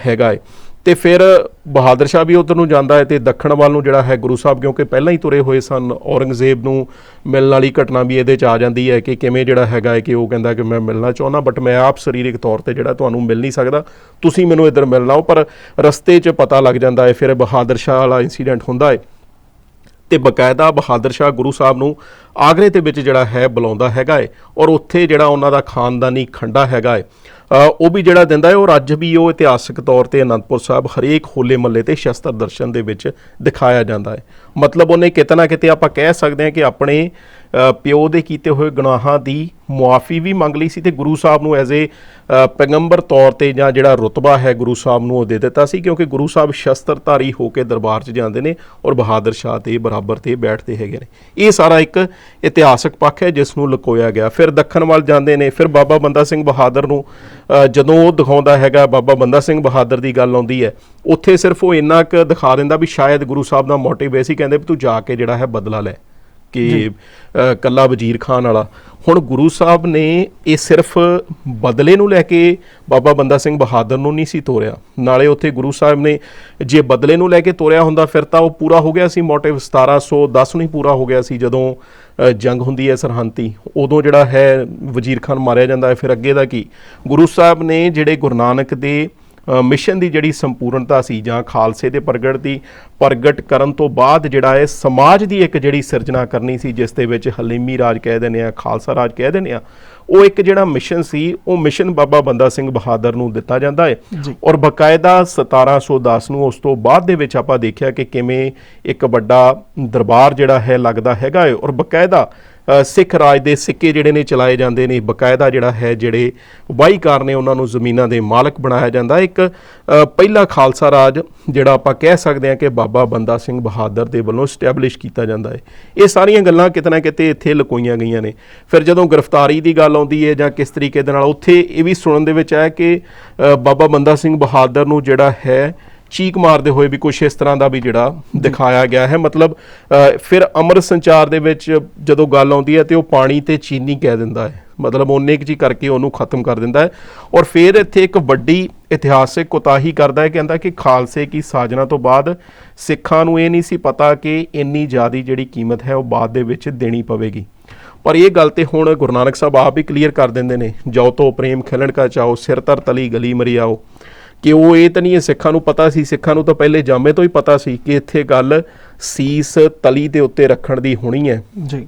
ਹੈਗਾ ਹੈ। ਤੇ ਫਿਰ ਬਹਾਦਰ ਸ਼ਾਹ ਵੀ ਉਧਰ ਨੂੰ ਜਾਂਦਾ ਹੈ ਤੇ ਦੱਖਣ ਵੱਲ ਨੂੰ ਜਿਹੜਾ ਹੈ ਗੁਰੂ ਸਾਹਿਬ, ਕਿਉਂਕਿ ਪਹਿਲਾਂ ਹੀ ਤੁਰੇ ਹੋਏ ਸਨ, ਔਰੰਗਜ਼ੇਬ ਨੂੰ ਮਿਲਣ ਵਾਲੀ ਘਟਨਾ ਵੀ ਇਹਦੇ ਚ ਆ ਜਾਂਦੀ ਹੈ ਕਿ ਕਿਵੇਂ ਜਿਹੜਾ ਹੈਗਾ ਹੈ ਕਿ ਉਹ ਕਹਿੰਦਾ ਕਿ ਮੈਂ ਮਿਲਣਾ ਚਾਹੁੰਦਾ ਬਟ ਮੈਂ ਆਪ ਸਰੀਰਕ ਤੌਰ ਤੇ ਜਿਹੜਾ ਤੁਹਾਨੂੰ ਮਿਲ ਨਹੀਂ ਸਕਦਾ, ਤੁਸੀਂ ਮੈਨੂੰ ਇੱਧਰ ਮਿਲਣਾ ਹੋ ਪਰ ਰਸਤੇ 'ਚ ਪਤਾ ਲੱਗ ਜਾਂਦਾ ਹੈ, ਫਿਰ ਬਹਾਦਰ ਸ਼ਾਹ ਵਾਲਾ ਇਨਸੀਡੈਂਟ ਹੁੰਦਾ ਹੈ। ਤੇ ਬਕਾਇਦਾ ਬਹਾਦਰ ਸ਼ਾਹ ਗੁਰੂ ਸਾਹਿਬ ਨੂੰ ਆਗਰੇ ਦੇ ਵਿੱਚ ਜਿਹੜਾ ਹੈ ਬੁਲਾਉਂਦਾ ਹੈਗਾ ਹੈ, ਔਰ ਉੱਥੇ ਜਿਹੜਾ ਉਹਨਾਂ ਦਾ ਖਾਨਦਾਨੀ ਖੰਡਾ ਹੈਗਾ ਹੈ ਉਹ ਵੀ ਜਿਹੜਾ ਦਿੰਦਾ ਹੈ ਔਰ ਅੱਜ ਵੀ ਉਹ ਇਤਿਹਾਸਕ ਤੌਰ ਤੇ ਅਨੰਦਪੁਰ ਸਾਹਿਬ ਹਰੇਕ ਹੋਲੇ ਮੱਲੇ ਤੇ ਸ਼ਸਤਰ ਦਰਸ਼ਨ ਦੇ ਵਿੱਚ ਦਿਖਾਇਆ ਜਾਂਦਾ ਹੈ। ਮਤਲਬ ਉਹਨੇ ਕਿਤੇ ਨਾ ਕਿਤੇ ਆਪਾਂ ਕਹਿ ਸਕਦੇ ਹਾਂ ਕਿ ਆਪਣੇ ਪਿਓ ਦੇ ਕੀਤੇ ਹੋਏ ਗੁਨਾਹਾਂ ਦੀ ਮੁਆਫੀ ਵੀ ਮੰਗ ਲਈ ਸੀ ਤੇ ਗੁਰੂ ਸਾਹਿਬ ਨੂੰ ਐਜ਼ ਏ ਪੈਗੰਬਰ ਤੌਰ ਤੇ ਜਾਂ ਜਿਹੜਾ ਰਤਬਾ ਹੈ ਗੁਰੂ ਸਾਹਿਬ ਨੂੰ ਉਹ ਦੇ ਦਿੱਤਾ ਸੀ, ਕਿਉਂਕਿ ਗੁਰੂ ਸਾਹਿਬ ਸ਼ਸਤਰਧਾਰੀ ਹੋ ਕੇ ਦਰਬਾਰ 'ਚ ਜਾਂਦੇ ਨੇ ਔਰ ਬਹਾਦਰ ਸ਼ਾਹ ਤੇ ਬਰਾਬਰ ਤੇ ਬੈਠਦੇ ਹੈਗੇ ਨੇ। ਇਹ ਸਾਰਾ ਇੱਕ ਇਤਿਹਾਸਕ ਪੱਖ ਹੈ ਜਿਸ ਨੂੰ ਲੁਕੋਇਆ ਗਿਆ। ਫਿਰ ਦੱਖਣ ਵੱਲ ਜਾਂਦੇ ਨੇ, ਫਿਰ ਬਾਬਾ ਬੰਦਾ ਸਿੰਘ ਬਹਾਦਰ ਨੂੰ ਜਦੋਂ ਉਹ ਦਿਖਾਉਂਦਾ ਹੈਗਾ, ਬਾਬਾ ਬੰਦਾ ਸਿੰਘ ਬਹਾਦਰ ਦੀ ਗੱਲ ਆਉਂਦੀ ਹੈ, ਉੱਥੇ ਸਿਰਫ ਉਹ ਇੰਨਾ ਕੁ ਦਿਖਾ ਦਿੰਦਾ ਵੀ ਸ਼ਾਇਦ ਗੁਰੂ ਸਾਹਿਬ ਦਾ ਮੋਟਿਵ ਇਹ ਸੀ, ਕਹਿੰਦੇ ਵੀ ਤੂੰ ਜਾ ਕੇ ਜਿਹੜਾ ਹੈ ਬਦਲਾ ਲੈ। ਕਿ ਕੱਲਾ ਵਜ਼ੀਰ ਖਾਨ ਵਾਲਾ। ਹੁਣ ਗੁਰੂ ਸਾਹਿਬ ਨੇ ਇਹ ਸਿਰਫ ਬਦਲੇ ਨੂੰ ਲੈ ਕੇ ਬਾਬਾ ਬੰਦਾ ਸਿੰਘ ਬਹਾਦਰ ਨੂੰ ਨਹੀਂ ਸੀ ਤੋਰਿਆ। ਨਾਲੇ ਉੱਥੇ ਗੁਰੂ ਸਾਹਿਬ ਨੇ ਜੇ ਬਦਲੇ ਨੂੰ ਲੈ ਕੇ ਤੋਰਿਆ ਹੁੰਦਾ ਫਿਰ ਤਾਂ ਉਹ ਪੂਰਾ ਹੋ ਗਿਆ ਸੀ ਮੋਟਿਵ 1710 ਨੂੰ ਹੀ ਪੂਰਾ ਹੋ ਗਿਆ ਸੀ ਜਦੋਂ ਜੰਗ ਹੁੰਦੀ ਹੈ ਸਰਹੰਤੀ ਉਦੋਂ ਜਿਹੜਾ ਹੈ ਵਜ਼ੀਰ ਖਾਨ ਮਾਰਿਆ ਜਾਂਦਾ ਹੈ ਫਿਰ ਅੱਗੇ ਦਾ ਕੀ? ਗੁਰੂ ਸਾਹਿਬ ਨੇ ਜਿਹੜੇ ਗੁਰੂ ਨਾਨਕ ਦੇ ਮਿਸ਼ਨ ਦੀ ਜਿਹੜੀ ਸੰਪੂਰਨਤਾ ਸੀ ਜਾਂ ਖਾਲਸੇ ਦੇ ਪ੍ਰਗਟ ਦੀ ਪ੍ਰਗਟ ਕਰਨ ਤੋਂ ਬਾਅਦ ਜਿਹੜਾ ਹੈ ਸਮਾਜ ਦੀ ਇੱਕ ਜਿਹੜੀ ਸਿਰਜਣਾ ਕਰਨੀ ਸੀ ਜਿਸ ਦੇ ਵਿੱਚ ਹਲੀਮੀ ਰਾਜ ਕਹਿ ਦਿੰਦੇ ਆ ਖਾਲਸਾ ਰਾਜ ਕਹਿ ਦਿੰਦੇ ਆ ਉਹ ਇੱਕ ਜਿਹੜਾ ਮਿਸ਼ਨ ਸੀ ਉਹ ਮਿਸ਼ਨ ਬਾਬਾ ਬੰਦਾ ਸਿੰਘ ਬਹਾਦਰ ਨੂੰ ਦਿੱਤਾ ਜਾਂਦਾ ਹੈ। ਔਰ ਬਕਾਇਦਾ 1710 ਨੂੰ ਉਸ ਤੋਂ ਬਾਅਦ ਦੇ ਵਿੱਚ ਆਪਾਂ ਦੇਖਿਆ ਕਿ ਕਿਵੇਂ ਇੱਕ ਵੱਡਾ ਦਰਬਾਰ ਜਿਹੜਾ ਹੈ ਲੱਗਦਾ ਹੈਗਾ ਹੈ ਔਰ ਬਕਾਇਦਾ ਸਿੱਖ ਰਾਜ ਦੇ ਸਿੱਕੇ ਜਿਹੜੇ ਨੇ ਚਲਾਏ ਜਾਂਦੇ ਨੇ, ਬਕਾਇਦਾ ਜਿਹੜਾ ਹੈ, ਜਿਹੜੇ ਵਾਹੀਕਾਰ ਨੇ, ਉਹਨਾਂ ਨੂੰ ਜ਼ਮੀਨਾਂ ਦੇ ਮਾਲਕ ਬਣਾਇਆ ਜਾਂਦਾ ਇੱਕ ਪਹਿਲਾ ਖਾਲਸਾ ਰਾਜ ਜਿਹੜਾ ਆਪਾਂ ਕਹਿ ਸਕਦੇ ਹਾਂ ਕਿ ਬਾਬਾ ਬੰਦਾ ਸਿੰਘ ਬਹਾਦਰ ਦੇ ਵੱਲੋਂ ਸਟੈਬਲਿਸ਼ ਕੀਤਾ ਜਾਂਦਾ ਹੈ। ਇਹ ਸਾਰੀਆਂ ਗੱਲਾਂ ਕਿਤੇ ਨਾ ਕਿਤੇ ਇੱਥੇ ਲੁਕੋਈਆਂ ਗਈਆਂ ਨੇ। ਫਿਰ ਜਦੋਂ ਗ੍ਰਿਫਤਾਰੀ ਦੀ ਗੱਲ ਆਉਂਦੀ ਹੈ ਜਾਂ ਕਿਸ ਤਰੀਕੇ ਦੇ ਨਾਲ, ਉੱਥੇ ਇਹ ਵੀ ਸੁਣਨ ਦੇ ਵਿੱਚ ਆਇਆ ਕਿ ਬਾਬਾ ਬੰਦਾ ਸਿੰਘ ਬਹਾਦਰ ਨੂੰ ਜਿਹੜਾ ਹੈ ਚੀਕ ਮਾਰਦੇ ਹੋਏ ਵੀ ਕੁਝ ਇਸ ਤਰ੍ਹਾਂ ਦਾ ਵੀ ਜਿਹੜਾ ਦਿਖਾਇਆ ਗਿਆ ਹੈ। ਮਤਲਬ ਫਿਰ ਅਮਰ ਸੰਚਾਰ ਦੇ ਵਿੱਚ ਜਦੋਂ ਗੱਲ ਆਉਂਦੀ ਹੈ ਤੇ ਉਹ ਪਾਣੀ ਤੇ ਚੀਨੀ ਕਹਿ ਦਿੰਦਾ ਹੈ। ਮਤਲਬ ਉਹਨੇ ਇੱਕ ਜੀ ਕਰਕੇ ਉਹਨੂੰ ਖਤਮ ਕਰ ਦਿੰਦਾ ਹੈ। ਔਰ ਫਿਰ ਇੱਥੇ ਇੱਕ ਵੱਡੀ ਇਤਿਹਾਸਿਕ ਕੁਤਾਹੀ ਕਰਦਾ ਹੈ, ਕਹਿੰਦਾ ਕਿ ਖਾਲਸੇ ਕੀ ਸਾਜਨਾ ਤੋਂ ਬਾਅਦ ਸਿੱਖਾਂ ਨੂੰ ਇਹ ਨਹੀਂ ਸੀ ਪਤਾ ਕਿ ਇੰਨੀ ਜ਼ਿਆਦੀ ਜਿਹੜੀ ਕੀਮਤ ਹੈ ਉਹ ਬਾਅਦ ਦੇ ਵਿੱਚ ਦੇਣੀ ਪਵੇਗੀ। ਪਰ ਇਹ ਗੱਲ ਤੇ ਹੁਣ ਗੁਰੂ ਨਾਨਕ ਸਾਹਿਬ ਆਪ ਹੀ ਕਲੀਅਰ ਕਰ ਦਿੰਦੇ ਨੇ ਜੋ ਤੋ ਪ੍ਰੇਮ ਖਿਲਣ ਕਾ ਚਾਓ, ਸਿਰ ਤਰ ਤਲੀ ਗਲੀ ਮਰਿਆਓ। ਕਿ ਉਹ ਇਹ ਤਾਂ ਨਹੀਂ ਹੈ ਸਿੱਖਾਂ ਨੂੰ ਪਤਾ ਸੀ ਸਿੱਖਾਂ ਨੂੰ ਤਾਂ ਪਹਿਲੇ ਜਾਮੇ ਤੋਂ ਹੀ ਪਤਾ ਸੀ ਕਿ ਇੱਥੇ ਗੱਲ ਸੀਸ ਤਲੀ ਦੇ ਉੱਤੇ ਰੱਖਣ ਦੀ ਹੋਣੀ ਹੈ। ਜੀ।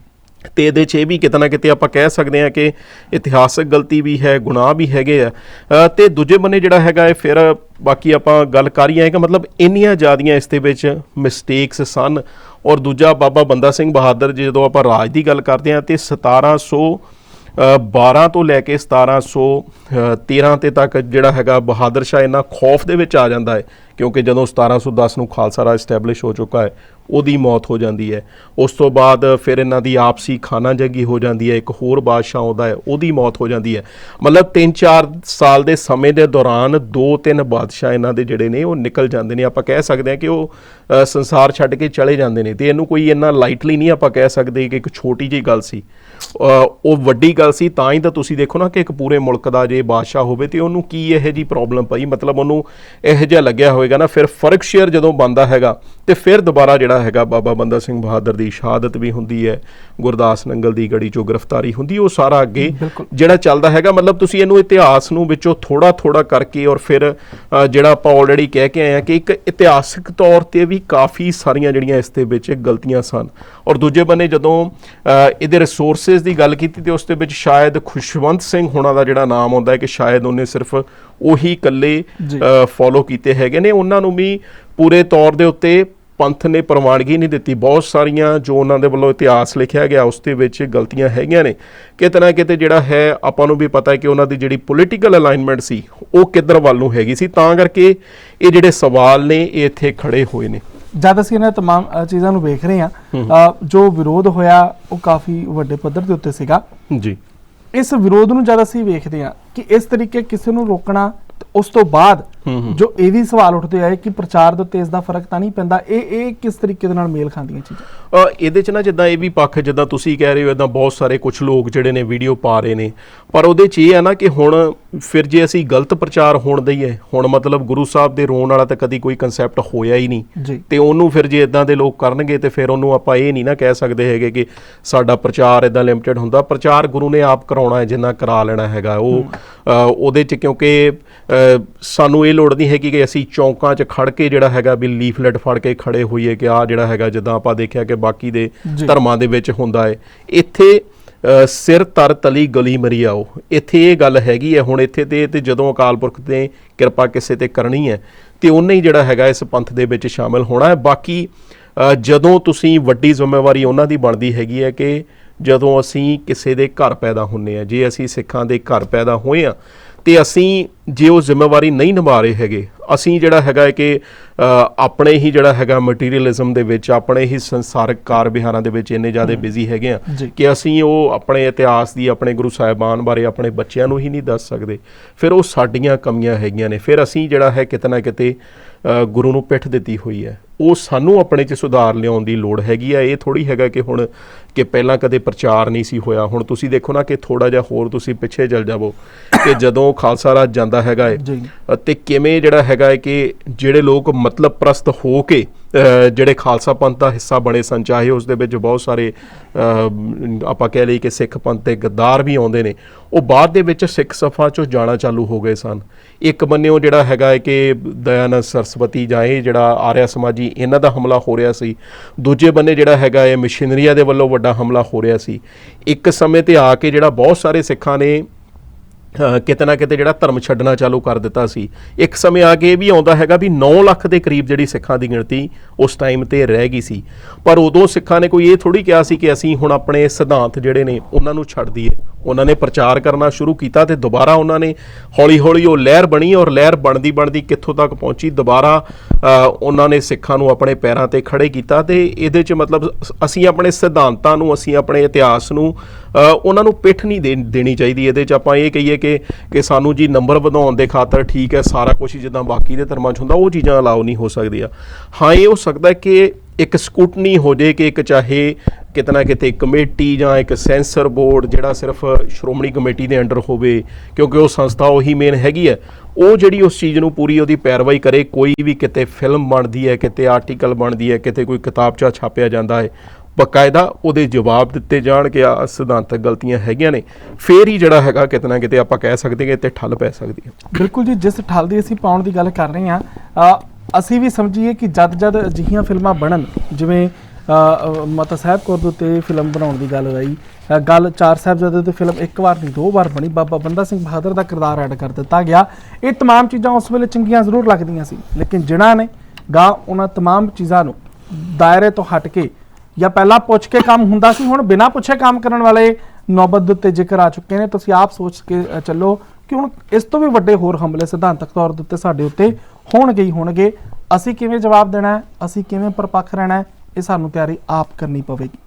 ਤੇ ਇਹਦੇ 'ਚ ਇਹ ਵੀ ਕਿਤੇ ਨਾ ਕਿਤੇ ਆਪਾਂ ਕਹਿ ਸਕਦੇ ਹਾਂ ਕਿ ਇਤਿਹਾਸਕ ਗਲਤੀ ਵੀ ਹੈ ਗੁਨਾਹ ਵੀ ਹੈਗੇ ਆ। ਤੇ ਦੂਜੇ ਬੰਨੇ ਜਿਹੜਾ ਹੈਗਾ ਹੈ ਫਿਰ ਬਾਕੀ ਆਪਾਂ ਗੱਲ ਕਰੀਏ ਹੈ ਕਿ ਮਤਲਬ ਇੰਨੀਆਂ ਜ਼ਿਆਦੀਆਂ ਇਸ ਦੇ ਵਿੱਚ ਮਿਸਟੇਕਸ ਸਨ। ਔਰ ਦੂਜਾ ਬਾਬਾ ਬੰਦਾ ਸਿੰਘ ਬਹਾਦਰ ਜੀ ਜਦੋਂ ਆਪਾਂ ਰਾਜ ਦੀ ਗੱਲ ਕਰਦੇ ਹਾਂ ਤੇ 1700 ਅ, 12 ਤੋਂ ਲੈ ਕੇ 1713 ਤੇ ਤੱਕ ਜਿਹੜਾ ਹੈਗਾ ਬਹਾਦਰ ਸ਼ਾਹ ਇਹਨਾਂ ਖੌਫ ਦੇ ਵਿੱਚ ਆ ਜਾਂਦਾ ਹੈ। ਕਿਉਂਕਿ ਜਦੋਂ 1710 ਨੂੰ ਖਾਲਸਾ ਰਾਜ ਸਟੈਬਲਿਸ਼ ਹੋ ਚੁੱਕਾ ਹੈ, ਉਹਦੀ ਮੌਤ ਹੋ ਜਾਂਦੀ ਹੈ। ਉਸ ਤੋਂ ਬਾਅਦ ਫਿਰ ਇਹਨਾਂ ਦੀ ਆਪਸੀ ਖਾਨਾ ਜੰਗੀ ਹੋ ਜਾਂਦੀ ਹੈ, ਇੱਕ ਹੋਰ ਬਾਦਸ਼ਾਹ ਆਉਂਦਾ ਹੈ, ਉਹਦੀ ਮੌਤ ਹੋ ਜਾਂਦੀ ਹੈ। ਮਤਲਬ 3-4 ਸਾਲ ਦੇ ਸਮੇਂ ਦੇ ਦੌਰਾਨ ਦੋ ਤਿੰਨ ਬਾਦਸ਼ਾਹ ਇਹਨਾਂ ਦੇ ਜਿਹੜੇ ਨੇ, ਉਹ ਨਿਕਲ ਜਾਂਦੇ ਨੇ। ਆਪਾਂ ਕਹਿ ਸਕਦੇ ਹਾਂ ਕਿ ਉਹ ਸੰਸਾਰ ਛੱਡ ਕੇ ਚਲੇ ਜਾਂਦੇ ਨੇ। ਤੇ ਇਹਨੂੰ ਕੋਈ ਇੰਨਾ ਲਾਈਟਲੀ ਨਹੀਂ ਆਪਾਂ ਕਹਿ ਸਕਦੇ ਕਿ ਇੱਕ ਛੋਟੀ ਜਿਹੀ ਗੱਲ ਸੀ। ਉਹ ਵੱਡੀ ਗੱਲ ਸੀ, ਤਾਂ ਹੀ ਤਾਂ ਤੁਸੀਂ ਦੇਖੋ ਨਾ ਕਿ ਇੱਕ ਪੂਰੇ ਮੁਲਕ ਦਾ ਜੇ ਬਾਦਸ਼ਾਹ ਹੋਵੇ ਤੇ ਉਹਨੂੰ ਕੀ ਇਹੋ ਜੀ ਪ੍ਰੋਬਲਮ ਪਈ? ਮਤਲਬ ਉਹਨੂੰ ਇਹੋ ਜਿਹਾ ਲੱਗਿਆ ਹੋਵੇ ਹੋਵੇਗਾ ਨਾ ਫਿਰ ਫ਼ਰਕ ਸ਼ੇਅਰ ਜਦੋਂ ਬੰਦਾ ਹੈਗਾ ਤੇ ਫਿਰ ਦੁਬਾਰਾ ਜਿਹੜਾ ਹੈਗਾ ਬਾਬਾ ਬੰਦਾ ਸਿੰਘ ਬਹਾਦਰ ਦੀ ਸ਼ਹਾਦਤ ਵੀ ਹੁੰਦੀ ਹੈ ਗੁਰਦਾਸ ਨੰਗਲ ਦੀ ਗੜੀ ਚੋਂ ਗ੍ਰਿਫਤਾਰੀ ਹੁੰਦੀ ਉਹ ਸਾਰਾ ਅੱਗੇ। ਜਿਹੜਾ ਚੱਲਦਾ ਹੈਗਾ ਮਤਲਬ ਤੁਸੀਂ ਇਹਨੂੰ ਇਤਿਹਾਸ ਨੂੰ ਵਿੱਚੋਂ ਥੋੜਾ ਥੋੜਾ ਕਰਕੇ ਔਰ ਫਿਰ ਜਿਹੜਾ ਆਪਾਂ ਆਲਰੇਡੀ ਕਹਿ ਕੇ ਆਏ ਆ ਕਿ ਇੱਕ ਇਤਿਹਾਸਕ ਤੌਰ ਤੇ ਵੀ ਕਾਫੀ ਸਾਰੀਆਂ ਜਿਹੜੀਆਂ ਇਸ ਦੇ ਵਿੱਚ ਗਲਤੀਆਂ ਸਨ ਔਰ ਦੂਜੇ ਬੰਨੇ ਜਦੋਂ ਇਹਦੇ ਰਿਸੋਰਸਸ ਦੀ ਗੱਲ ਕੀਤੀ ਤੇ ਉਸ ਦੇ ਵਿੱਚ ਸ਼ਾਇਦ ਖੁਸ਼ਵੰਤ ਸਿੰਘ ਹੋਣਾ ਦਾ ਜਿਹੜਾ ਨਾਮ ਆਉਂਦਾ ਹੈ ਕਿ ਸ਼ਾਇਦ ਉਹਨੇ ਸਿਰਫ ਉਹੀ ਇਕੱਲੇ। ਫੋਲੋ ਕੀਤੇ ਹੈਗੇ ਨੇ ਉਹਨਾਂ ਨੂੰ ਵੀ ਪੂਰੇ ਤੌਰ ਦੇ ਉੱਤੇ ਪੰਥ ਨੇ ਪ੍ਰਵਾਨਗੀ ਨਹੀਂ ਦਿੱਤੀ। ਬਹੁਤ ਸਾਰੀਆਂ ਜੋ ਉਹਨਾਂ ਦੇ ਵੱਲੋਂ ਇਤਿਹਾਸ ਲਿਖਿਆ ਗਿਆ ਉਸ ਦੇ ਵਿੱਚ ਗਲਤੀਆਂ ਹੈਗੀਆਂ ਨੇ। ਕਿਤੇ ਨਾ ਕਿਤੇ ਜਿਹੜਾ ਹੈ ਆਪਾਂ ਨੂੰ ਵੀ ਪਤਾ ਹੈ ਕਿ ਉਹਨਾਂ ਦੀ ਜਿਹੜੀ ਪੋਲੀਟੀਕਲ ਅਲਾਈਨਮੈਂਟ ਸੀ ਉਹ ਕਿੱਧਰ ਵੱਲ ਨੂੰ ਹੈਗੀ ਸੀ। ਤਾਂ ਕਰਕੇ ਇਹ ਜਿਹੜੇ ਸਵਾਲ ਨੇ ਇਹ ਇੱਥੇ ਖੜੇ ਹੋਏ ਨੇ। ਜਦ ਅਸੀਂ ਇਹਨਾਂ ਤਮਾਮ ਚੀਜ਼ਾਂ ਨੂੰ ਵੇਖ ਰਹੇ ਹਾਂ ਜੋ ਵਿਰੋਧ ਹੋਇਆ ਉਹ ਕਾਫੀ ਵੱਡੇ ਪੱਧਰ ਦੇ ਉੱਤੇ ਸੀਗਾ। ਜੀ। ਇਸ ਵਿਰੋਧ ਨੂੰ ਜਦ ਅਸੀਂ ਵੇਖਦੇ ਹਾਂ ਕਿ ਇਸ ਤਰੀਕੇ ਕਿਸੇ ਨੂੰ ਰੋਕਣਾ ਉਸ ਤੋਂ ਬਾਅਦ ਹੂੰ ਹੂੰ। ਜੋ ਇਹ ਵੀ ਸਵਾਲ ਉੱਠਦੇ ਆਏ ਕਿ ਪ੍ਰਚਾਰ ਦੇ ਉੱਤੇ ਇਸ ਦਾ ਫ਼ਰਕ ਤਾਂ ਨਹੀਂ ਪੈਂਦਾ ਇਹ ਇਹ ਕਿਸ ਤਰੀਕੇ ਦੇ ਨਾਲ ਮੇਲ ਖਾਂਦੀਆਂ ਚੀਜ਼ਾਂ? ਇਹਦੇ ਚ ਨਾ ਜਿੱਦਾਂ ਇਹ ਵੀ ਪੱਖ ਜਿੱਦਾਂ ਤੁਸੀਂ ਕਹਿ ਰਹੇ ਹੋ ਇਦਾਂ ਬਹੁਤ ਸਾਰੇ ਕੁਝ ਲੋਕ ਜਿਹੜੇ ਨੇ ਵੀਡੀਓ ਪਾ ਰਹੇ ਨੇ। ਪਰ ਉਹਦੇ ਚ ਇਹ ਆ ਨਾ ਕਿ ਹੁਣ ਫਿਰ ਜੇ ਅਸੀਂ ਗਲਤ ਪ੍ਰਚਾਰ ਹੋਣ ਦਈਏ ਹੁਣ ਮਤਲਬ ਗੁਰੂ ਸਾਹਿਬ ਦੇ ਰੋਣ ਵਾਲਾ ਤਾਂ ਕਦੀ ਕੋਈ ਕਨਸੈਪਟ ਹੋਇਆ ਹੀ ਨਹੀਂ। ਤੇ ਉਹਨੂੰ ਫਿਰ ਜੇ ਇਦਾਂ ਦੇ ਲੋਕ ਕਰਨਗੇ ਤੇ ਫਿਰ ਉਹਨੂੰ ਆਪਾਂ ਇਹ ਨਹੀਂ ਨਾ ਕਹਿ ਸਕਦੇ ਹੈਗੇ ਕਿ ਸਾਡਾ ਪ੍ਰਚਾਰ ਇਦਾਂ ਲਿਮਟਿਡ ਹੁੰਦਾ। ਪ੍ਰਚਾਰ ਗੁਰੂ ਨੇ ਆਪ ਕਰਾਉਣਾ ਹੈ ਜਿੰਨਾ ਕਰਾ ਲੈਣਾ ਹੈਗਾ। ਉਹ ਉਹਦੇ ਚ ਕਿਉਂਕਿ ਸਾਨੂੰ ਇਹ ਲੋੜ ਨਹੀਂ ਹੈਗੀ ਕਿ ਅਸੀਂ ਚੌਂਕਾਂ 'ਚ ਖੜ ਕੇ ਜਿਹੜਾ ਹੈਗਾ ਵੀ ਲੀਫਲੈਟ ਫੜ ਕੇ ਖੜੇ ਹੋਈਏ ਕਿ ਆ ਜਿਹੜਾ ਹੈਗਾ ਜਿੱਦਾਂ ਆਪਾਂ ਦੇਖਿਆ ਕਿ ਬਾਕੀ ਦੇ। ਧਰਮਾਂ ਦੇ ਵਿੱਚ ਹੁੰਦਾ ਹੈ। ਇੱਥੇ ਸਿਰ ਤਰ ਤਲੀ ਗਲੀ ਮਰੀ ਆਓ। ਇੱਥੇ ਇਹ ਗੱਲ ਹੈਗੀ ਹੈ ਹੁਣ ਇੱਥੇ ਤੇ ਤੇ ਜਦੋਂ ਅਕਾਲ ਪੁਰਖ ਨੇ ਕਿਰਪਾ ਕਿਸੇ ਤੇ ਕਰਨੀ ਹੈ ਤੇ ਉਹਨੇ ਹੀ ਜਿਹੜਾ ਹੈਗਾ ਇਸ ਪੰਥ ਦੇ ਵਿੱਚ ਸ਼ਾਮਿਲ ਹੋਣਾ ਹੈ। ਬਾਕੀ ਜਦੋਂ ਤੁਸੀਂ ਵੱਡੀ ਜ਼ਿੰਮੇਵਾਰੀ ਉਹਨਾਂ ਦੀ ਬਣਦੀ ਹੈਗੀ ਹੈ ਕਿ ਜਦੋਂ ਅਸੀਂ ਕਿਸੇ ਦੇ ਘਰ ਪੈਦਾ ਹੁੰਨੇ ਆ ਜੇ ਅਸੀਂ ਸਿੱਖਾਂ ਦੇ ਘਰ ਪੈਦਾ ਹੋਏ ਆ ਤੇ ਅਸੀਂ ਜੇ ਉਹ ਜ਼ਿੰਮੇਵਾਰੀ ਨਹੀਂ ਨਿਭਾ ਰਹੇ ਹੈਗੇ ਅਸੀਂ ਜਿਹੜਾ ਹੈਗਾ ਕਿ ਆਪਣੇ ਹੀ ਜਿਹੜਾ ਹੈਗਾ ਮਟੀਰੀਅਲਿਜ਼ਮ ਦੇ ਵਿੱਚ ਆਪਣੇ ਹੀ ਸੰਸਾਰਿਕ ਕਾਰ ਵਿਹਾਰਾਂ ਦੇ ਵਿੱਚ ਇੰਨੇ ਜ਼ਿਆਦਾ ਬਿਜ਼ੀ ਹੈਗੇ ਆ। ਕਿ ਅਸੀਂ ਉਹ ਆਪਣੇ ਇਤਿਹਾਸ ਦੀ ਆਪਣੇ ਗੁਰੂ ਸਾਹਿਬਾਨ ਬਾਰੇ ਆਪਣੇ ਬੱਚਿਆਂ ਨੂੰ ਹੀ ਨਹੀਂ ਦੱਸ ਸਕਦੇ। ਫਿਰ ਉਹ ਸਾਡੀਆਂ ਕਮੀਆਂ ਹੈਗੀਆਂ ਨੇ। ਫਿਰ ਅਸੀਂ ਜਿਹੜਾ ਹੈ ਕਿਤੇ ਨਾ ਕਿਤੇ ਗੁਰੂ ਨੂੰ ਪਿੱਠ ਦਿੱਤੀ ਹੋਈ ਹੈ। ਉਹ ਸਾਨੂੰ ਆਪਣੇ 'ਚ ਸੁਧਾਰ ਲਿਆਉਣ ਦੀ ਲੋੜ ਹੈਗੀ ਆ। ਇਹ ਥੋੜੀ ਹੈਗਾ ਕਿ ਹੁਣ ਕਿ ਪਹਿਲਾਂ ਕਦੇ ਪ੍ਰਚਾਰ ਨਹੀਂ ਸੀ ਹੋਇਆ। ਹੁਣ ਤੁਸੀਂ ਦੇਖੋ ਨਾ ਕਿ ਥੋੜਾ ਜਿਹਾ ਹੋਰ ਤੁਸੀਂ ਪਿੱਛੇ ਚਲ ਜਾਵੋ ਕਿ ਜਦੋਂ ਖਾਲਸਾ ਰਾਜ ਜਾਂਦਾ ਹੈਗਾ ਹੈ ਜੀ। ਅਤੇ ਕਿਵੇਂ ਜਿਹੜਾ ਹੈਗਾ ਹੈ ਕਿ ਜਿਹੜੇ ਲੋਕ ਮਤਲਬ ਪ੍ਰਸਤ ਹੋ ਕੇ ਜਿਹੜੇ ਖਾਲਸਾ ਪੰਥ ਦਾ ਹਿੱਸਾ ਬਣੇ ਸਨ, ਚਾਹੇ ਉਸ ਦੇ ਵਿੱਚ ਬਹੁਤ ਸਾਰੇ ਆਪਾਂ ਕਹਿ ਲਈ ਕਿ ਸਿੱਖ ਪੰਥ 'ਤੇ ਗੱਦਾਰ ਵੀ ਆਉਂਦੇ ਨੇ, ਉਹ ਬਾਅਦ ਦੇ ਵਿੱਚ ਸਿੱਖ ਸਫਾ ਚੋਂ ਜਾਣਾ ਚਾਲੂ ਹੋ ਗਏ ਸਨ। ਇੱਕ ਬੰਨਿਓ ਜਿਹੜਾ ਹੈਗਾ ਹੈ ਕਿ ਦਇਆਨੰਦ ਸਰਸਵਤੀ ਜਾਂ ਇਹ ਜਿਹੜਾ ਆਰਿਆ ਸਮਾਜੀ, ਇਹਨਾਂ ਦਾ ਹਮਲਾ ਹੋ ਰਿਹਾ ਸੀ। ਦੂਜੇ ਬੰਨੇ ਜਿਹੜਾ ਹੈਗਾ ਹੈ ਮਸ਼ੀਨਰੀਆਂ ਦੇ ਵੱਲੋਂ ਵੱਡਾ ਹਮਲਾ ਹੋ ਰਿਹਾ ਸੀ। ਇੱਕ ਸਮੇਂ ਤੇ ਆ ਕੇ ਜਿਹੜਾ ਬਹੁਤ ਸਾਰੇ ਸਿੱਖਾਂ ਨੇ ਕਿਤੇ ਨਾ ਕਿਤੇ ਜਿਹੜਾ ਧਰਮ ਛੱਡਣਾ ਚਾਲੂ ਕਰ ਦਿੱਤਾ ਸੀ। ਇੱਕ ਸਮੇਂ ਆ ਕੇ ਇਹ ਵੀ ਆਉਂਦਾ ਹੈਗਾ ਵੀ 9 ਲੱਖ ਦੇ ਕਰੀਬ ਜਿਹੜੀ ਸਿੱਖਾਂ ਦੀ ਗਿਣਤੀ ਉਸ ਟਾਈਮ ਤੇ ਰਹਿ ਗਈ ਸੀ। ਪਰ ਉਦੋਂ ਸਿੱਖਾਂ ਨੇ ਕੋਈ ਇਹ ਥੋੜੀ ਕਿਹਾ ਸੀ ਕਿ ਅਸੀਂ ਹੁਣ ਆਪਣੇ ਸਿਧਾਂਤ ਜਿਹੜੇ ਨੇ ਉਹਨਾਂ ਨੂੰ ਛੱਡ ਦਈਏ। ਉਹਨਾਂ ਨੇ ਪ੍ਰਚਾਰ ਕਰਨਾ ਸ਼ੁਰੂ ਕੀਤਾ ਤੇ ਦੁਬਾਰਾ ਉਹਨਾਂ ਨੇ ਹੌਲੀ-ਹੌਲੀ ਉਹ ਲਹਿਰ ਬਣੀ ਔਰ ਲਹਿਰ ਬਣਦੀ ਬਣਦੀ ਕਿੱਥੋਂ ਤੱਕ ਪਹੁੰਚੀ, ਦੁਬਾਰਾ ਉਹਨਾਂ ਨੇ ਸਿੱਖਾਂ ਨੂੰ ਆਪਣੇ ਪੈਰਾਂ ਤੇ ਖੜੇ ਕੀਤਾ ਤੇ ਇਹਦੇ 'ਚ ਮਤਲਬ ਅਸੀਂ ਆਪਣੇ ਸਿਧਾਂਤਾਂ ਨੂੰ, ਅਸੀਂ ਆਪਣੇ ਇਤਿਹਾਸ ਨੂੰ ਉਹਨਾਂ ਨੂੰ ਪਿੱਠ ਨਹੀਂ ਦੇ- ਦੇਣੀ ਚਾਹੀਦੀ। ਇਹਦੇ 'ਚ ਆਪਾਂ ਇਹ ਕਹੀਏ ਕਿ ਕਿ ਸਾਨੂੰ ਜੀ ਨੰਬਰ ਵਧਾਉਣ ਦੇ ਖਾਤਰ ਠੀਕ ਹੈ, ਸਾਰਾ ਕੁਝ ਜਿੱਦਾਂ ਬਾਕੀ ਦੇ ਧਰਮਾਂ 'ਚ ਹੁੰਦਾ, ਉਹ ਚੀਜ਼ਾਂ ਅਲਾਉ ਨਹੀਂ ਹੋ ਸਕਦੀਆਂ। ਹਾਂ, ਇਹ ਹੋ ਸਕਦਾ ਕਿ ਇੱਕ ਸਕੂਟਨੀ ਹੋ ਜੇ ਕਿ ਇੱਕ ਚਾਹੇ ਕਿਤੇ ਨਾ ਕਿਤੇ ਕਮੇਟੀ ਜਾਂ ਇੱਕ ਸੈਂਸਰ ਬੋਰਡ ਜਿਹੜਾ ਸਿਰਫ ਸ਼੍ਰੋਮਣੀ ਕਮੇਟੀ ਦੇ ਅੰਡਰ ਹੋਵੇ, ਕਿਉਂਕਿ ਉਹ ਸੰਸਥਾ ਉਹੀ ਮੇਨ ਹੈਗੀ ਹੈ, ਉਹ ਜਿਹੜੀ ਉਸ ਚੀਜ਼ ਨੂੰ ਪੂਰੀ ਉਹਦੀ ਪੈਰਵਾਈ ਕਰੇ, ਕੋਈ ਵੀ ਕਿਤੇ ਫਿਲਮ ਬਣਦੀ ਹੈ, ਕਿਤੇ ਆਰਟੀਕਲ ਬਣਦੀ ਹੈ, ਕਿਤੇ ਕੋਈ ਕਿਤਾਬਚਾ ਛਾਪਿਆ ਜਾਂਦਾ ਹੈ, ਬਕਾਇਦਾ ਉਹਦੇ ਜਵਾਬ ਦਿੱਤੇ ਜਾਣ ਕਿ ਆ ਸਿਧਾਂਤਕ ਗਲਤੀਆਂ ਹੈਗੀਆਂ ਨੇ, ਫੇਰ ਹੀ ਜਿਹੜਾ ਹੈਗਾ ਕਿਤੇ ਨਾ ਕਿਤੇ ਆਪਾਂ ਕਹਿ ਸਕਦੇ ਕਿ ਤੇ ਠੱਲ ਪੈ ਸਕਦੀ ਹੈ। ਬਿਲਕੁਲ ਜੀ, ਜਿਸ ਠੱਲ ਦੀ ਅਸੀਂ ਪਾਉਣ ਦੀ ਗੱਲ ਕਰ ਰਹੇ ਹਾਂ ਅਸੀਂ ਵੀ ਸਮਝੀਏ ਕਿ ਜਦ ਜਦ ਅਜਿਹੀਆਂ ਫਿਲਮਾਂ ਬਣਨ ਜਿਵੇਂ ਅ, ਅ, ਮਾਤਾ ਸਾਹਿਬ ਕੌਰ ਦੇ ਉੱਤੇ ਫਿਲਮ ਬਣਾਉਣ ਦੀ ਗੱਲ ਹੋਈ ਅ, ਗੱਲ ਚਾਰ ਸਾਹਿਬਜ਼ਾਦੇ ਤੇ ਫਿਲਮ ਇੱਕ ਵਾਰ ਨਹੀਂ ਦੋ ਵਾਰ ਬਣੀ ਬਾਬਾ ਬੰਦਾ ਸਿੰਘ ਬਹਾਦਰ ਦਾ ਕਿਰਦਾਰ ਐਡ ਕਰ ਦਿੱਤਾ ਗਿਆ ਇਹ तमाम ਚੀਜ਼ਾਂ ਉਸ ਵੇਲੇ ਚੰਗੀਆਂ ਜ਼ਰੂਰ ਲੱਗਦੀਆਂ ਸੀ ਲੇਕਿਨ ਜਿਨ੍ਹਾਂ ਨੇ ਗਾ ਉਹਨਾਂ तमाम ਚੀਜ਼ਾਂ ਨੂੰ ਦਾਇਰੇ ਤੋਂ ਹਟ ਕੇ ਜਾਂ ਪਹਿਲਾਂ ਪੁੱਛ ਕੇ ਕੰਮ ਹੁੰਦਾ ਸੀ ਹੁਣ ਬਿਨਾਂ ਪੁੱਛੇ ਕੰਮ ਕਰਨ ਵਾਲੇ ਨੌਬਤ ਦੇ ਉੱਤੇ ਜ਼ਿਕਰ ਆ ਚੁੱਕੇ ਨੇ ਤੁਸੀਂ ਆਪ ਸੋਚ ਕੇ ਅ, ਚੱਲੋ ਕਿ ਹੁਣ ਇਸ ਤੋਂ ਵੀ ਵੱਡੇ ਹੋਰ ਹਮਲੇ ਸਿਧਾਂਤਕ ਤੌਰ ਦੇ ਉੱਤੇ ਸਾਡੇ ਉੱਤੇ ਹੋਣਗੇ ਹੀ ਹੋਣਗੇ। ਅਸੀਂ ਕਿਵੇਂ ਜਵਾਬ ਦੇਣਾ ਹੈ? ਅਸੀਂ ਕਿਵੇਂ ਪਰਪੱਖ ਰਹਿਣਾ ਹੈ? ਇਹ ਸਾਨੂੰ ਤਿਆਰੀ ਆਪ ਕਰਨੀ ਪਵੇਗੀ।